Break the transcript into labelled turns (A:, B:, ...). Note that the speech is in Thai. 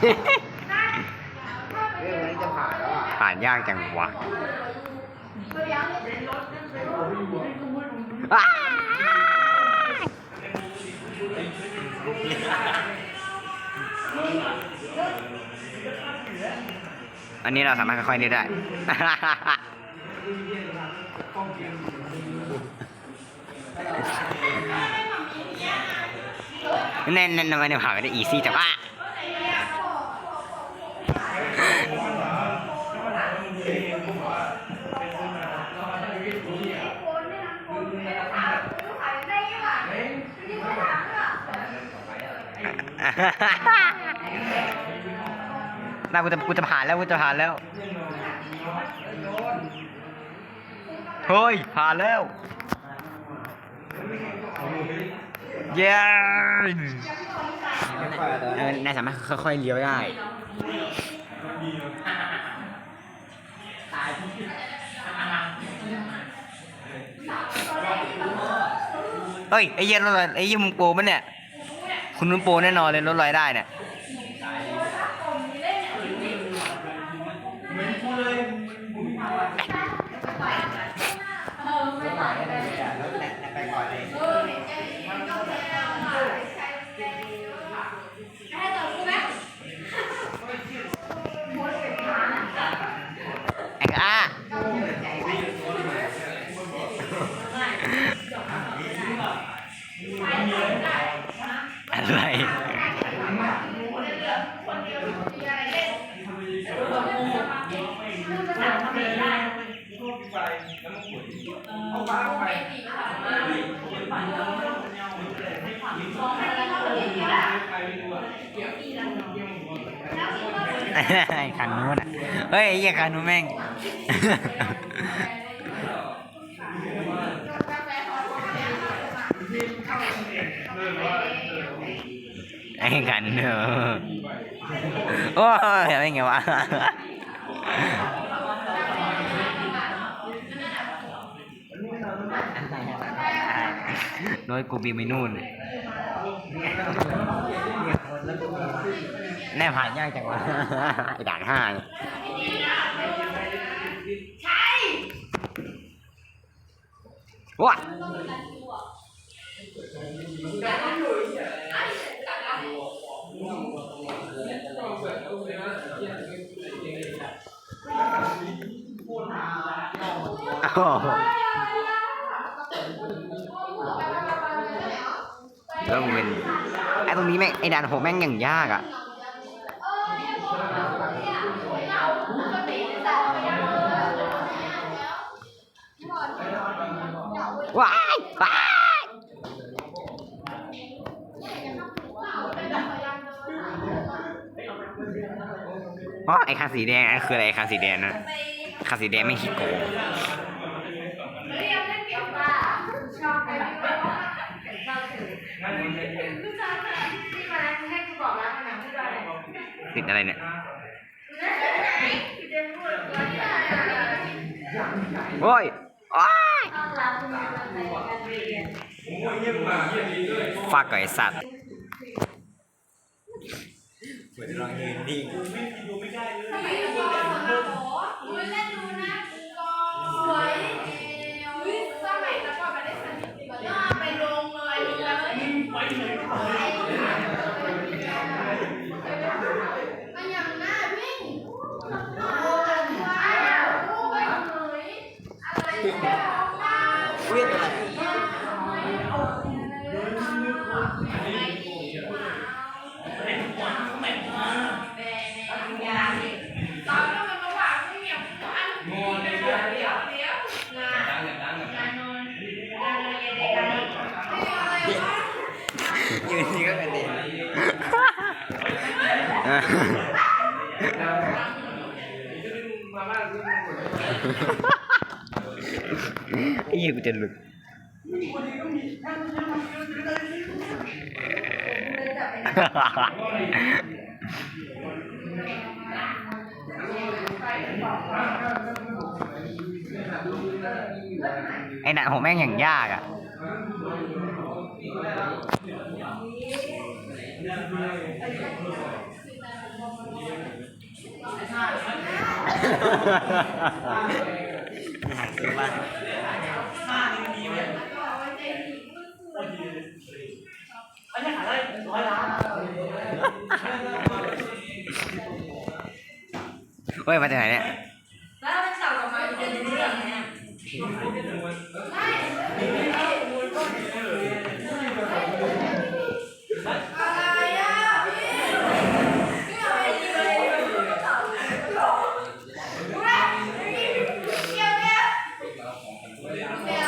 A: เรื่องนี้จะผ่านแล้วอะ
B: ผ่านยากจังวะอันนี้เราสามารถค่อยๆเล่ได้ แน่นๆทำไมเนี่ยผ่านไปได้อีซี่แต่ว่า น่ากูจะกูจะผ่านแล้วกูจะผ่านแล้ว เฮ้ย ผ่านแล้ว เย้เออนายสามารถค่อยๆเลี้ยวได้ เฮ้ยไอ้เย็นรถลอยไอ้เหี้ยมึงโปรมันเนี่ย คุณนุ่นโปรแน่นอนเลยรถลอยได้เนี่ย
A: ไปก่อนเลย
B: ไอ้ก้า อะไรไอ้คันนู้นอะ เฮ้ยไอ้เหี้ยคันนู้นแม่ง ไอ้กันเนอะโอ้ยอะไรเงี้ยวะน้อยกูบินไปนู่นแน่ผ่านยากจังวะไอ้ด่านห้าเนี่ยว้า แล้วมึงเป็นไอ้ตรงนี้แม่งไอ้ด่านโหแม่งอย่างยากอะว้ายว้ายอ๋อไอ้คันสีแดงอันคืออะไรไอ้คันสีแดงนะคันสีแดงไม่ขี้โกง อะไรเนี่ยโอ้ยโอ้ยฝากไก่สัตว์
A: เวียนอะไร
B: ยืนนี่ ก็กระเด็นไอ้ เหี้กูจะหลุดไอ้หนักของแม่งอย่างยากอะ
C: ไม่หา
B: ติ nhiều đấy Ôi gì Anh nhắc hả đây, nói lá Ôi, bắt đầu này nè Yeah.